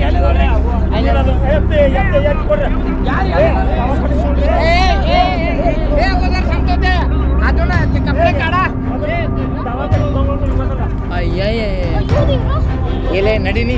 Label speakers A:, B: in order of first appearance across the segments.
A: ಎಲೆ
B: ಇಲ್ಲೇ ನಡೀನಿ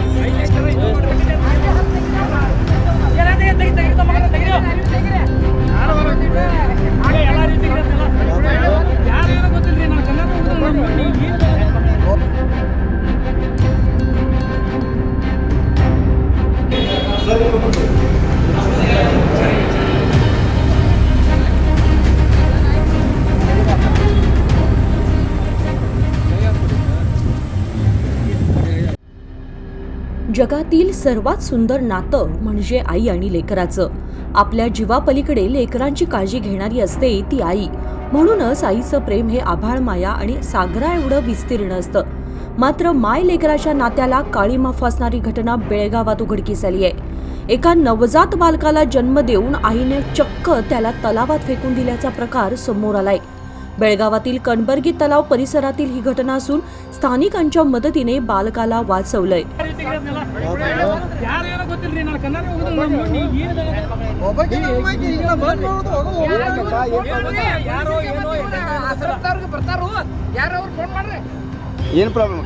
C: जगातील सर्वात सुंदर नातं म्हणजे आई आणि लेकराचं. आपल्या जीवापलीकडे लेकरांची काळजी घेणारी असते ती आई. म्हणूनच आईचं प्रेम हे आभाळ माया आणि सागरा एवढं विस्तीर्ण असतं. मात्र माय लेकराच्या नात्याला काळीमा फासणारी घटना बेळगावात उघडकीस आली आहे एका नवजात बालकाला जन्म देऊन आईने चक्क त्याला तलावात फेकून दिल्याचा प्रकार समोर आलाय. बेळगावातील कणबर्गी तलाव परिसरातील ही घटना असून स्थानिकांच्या मदतीने बालकाला वाचवलंय
B: ಯಾವ ರೀತಿ ಇರೋದಿಲ್ಲ. ಯಾರು ಏನೋ ಗೊತ್ತಿಲ್ರಿ ನಾನು ಕನ್ನಡ ಹೋಗುದು ನೋಡಿ ಯಾರೋ ಏನೋ
A: ಬರ್ತಾರು ಯಾರು ಅವ್ರು ಫೋನ್ ಮಾಡ್ರಿ
D: ಏನು ಪ್ರಾಬ್ಲಮ್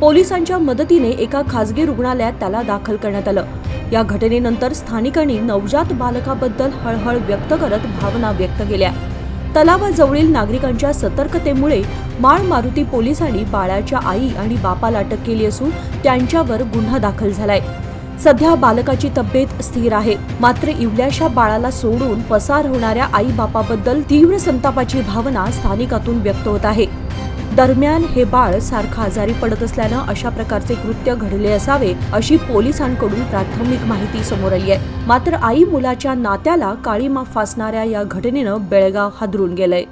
C: पोलिसांच्या मदतीने एका खासगी रुग्णालयात त्याला दाखल करण्यात आलं. या घटनेनंतर स्थानिकांनी नवजात बालकाबद्दल हळहळ व्यक्त करत भावना व्यक्त केल्या. तलावाजवळील नागरिकांच्या सतर्कतेमुळे माळ मारुती पोलिसांनी बाळाच्या आई आणि बापाला अटक केली असून त्यांच्यावर गुन्हा दाखल झालाय. सध्या बालकाची तब्येत स्थिर आहे. मात्र इवल्याशा बाळाला सोडून पसार होणाऱ्या आई बापाबद्दल तीव्र संतापाची भावना स्थानिकातून व्यक्त होत आहे. दरम्यान हे बाळ सारखं आजारी पडत असल्यानं अशा प्रकारचे कृत्य घडले असावे अशी पोलिसांकडून प्राथमिक माहिती समोर आली आहे. मात्र आई मुलाच्या नात्याला काळीमा फासणाऱ्या या घटनेनं बेळगाव हादरून गेलंय.